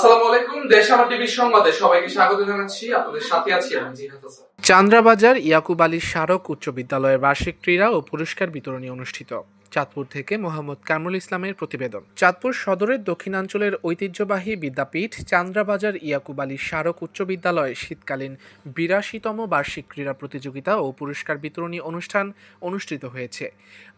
আসসালামু আলাইকুম, দেশ আমার সংবাদে সবাইকে স্বাগত জানাচ্ছি। আপনাদের সাথে আছি আমি জিহাদ হাসান। চান্দ্রাবাজার ইয়াকুব আলী স্মারক উচ্চ বিদ্যালয়ের বার্ষিক ক্রীড়া ও পুরস্কার বিতরণী অনুষ্ঠিত। চাঁদপুর থেকে মোহাম্মদ কামরুল ইসলামের প্রতিবেদন। চাঁদপুর সদরের দক্ষিণাঞ্চলের ঐতিহ্যবাহী বিদ্যাপীঠ চান্দ্রাবাজার ইয়াকুব আলী স্মারক উচ্চ বিদ্যালয়ে শীতকালীন বিরাশিতম বার্ষিক ক্রীড়া প্রতিযোগিতা ও পুরস্কার বিতরণী অনুষ্ঠান অনুষ্ঠিত হয়েছে।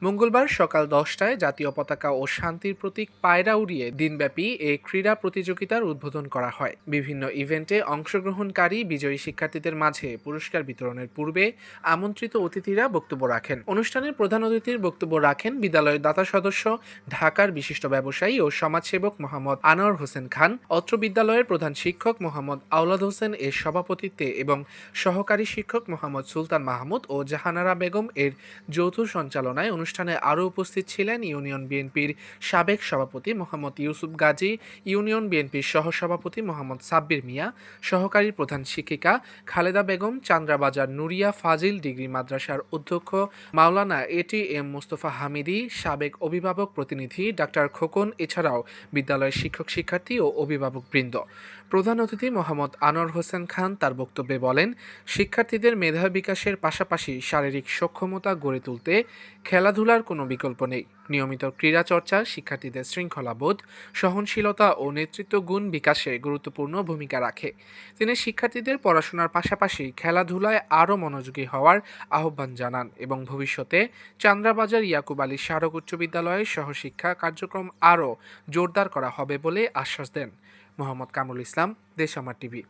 মঙ্গলবার সকাল দশটায় জাতীয় পতাকা ও শান্তির প্রতীক পায়রা উড়িয়ে দিনব্যাপী এই ক্রীড়া প্রতিযোগিতার উদ্বোধন করা হয়। বিভিন্ন ইভেন্টে অংশগ্রহণকারী বিজয়ী শিক্ষার্থীদের মাঝে পুরস্কার বিতরণের পূর্বে আমন্ত্রিত অতিথিরা বক্তব্য রাখেন। অনুষ্ঠানের প্রধান অতিথির বক্তব্য রাখেন বিদ্যালয়ের দাতা সদস্য, ঢাকার বিশিষ্ট ব্যবসায়ী ও সমাজসেবক মোহাম্মদ আনোয়ার হোসেন খান, অত্র বিদ্যালয়ের প্রধান শিক্ষক মোহাম্মদ আওলাদ হোসেন এর সভাপতিত্বে এবং সহকারী শিক্ষক মোহাম্মদ সুলতান মাহমুদ ও জাহানারা বেগম এর যৌথ সঞ্চালনায় অনুষ্ঠানে আরও উপস্থিত ছিলেন ইউনিয়ন বিএনপির সাবেক সভাপতি মোহাম্মদ ইউসুফ গাজী, ইউনিয়ন বিএনপির সহসভাপতি মোহাম্মদ সাব্বির মিয়া, সহকারী প্রধান শিক্ষিকা খালেদা বেগম, চান্দ্রাবাজার নুরিয়া ফাজিল ডিগ্রি মাদ্রাসার অধ্যক্ষ মাওলানা এটি এম মোস্তফা হামিদি সাবেক অভিভাবক প্রতিনিধি ডাক্তার খোকন, এছাড়াও বিদ্যালয়ের শিক্ষক শিক্ষার্থী ও অভিভাবক বৃন্দ। প্রধান অতিথি মোহাম্মদ আনোয়ার হোসেন খান তার বক্তব্যে বলেন, শিক্ষার্থীদের মেধা বিকাশের পাশাপাশি শারীরিক সক্ষমতা গড়ে তুলতে খেলাধুলার কোনো বিকল্প নেই। নিয়মিত ক্রীড়া চর্চা শিক্ষার্থীদের শৃঙ্খলাবোধ সহনশীলতা ও নেতৃত্ব গুণ বিকাশে গুরুত্বপূর্ণ ভূমিকা রাখে। তিনি শিক্ষার্থীদের পড়াশোনার পাশাপাশি খেলাধুলায় আরও মনোযোগী হওয়ার আহ্বান জানান এবং ভবিষ্যতে চান্দ্রাবাজার ইয়াকুব আলী স্মারক উচ্চ বিদ্যালয়ের সহশিক্ষা কার্যক্রম আরও জোরদার করা হবে বলে আশ্বাস দেন মোহাম্মদ কামরুল ইসলাম দেশ আমার টিভি।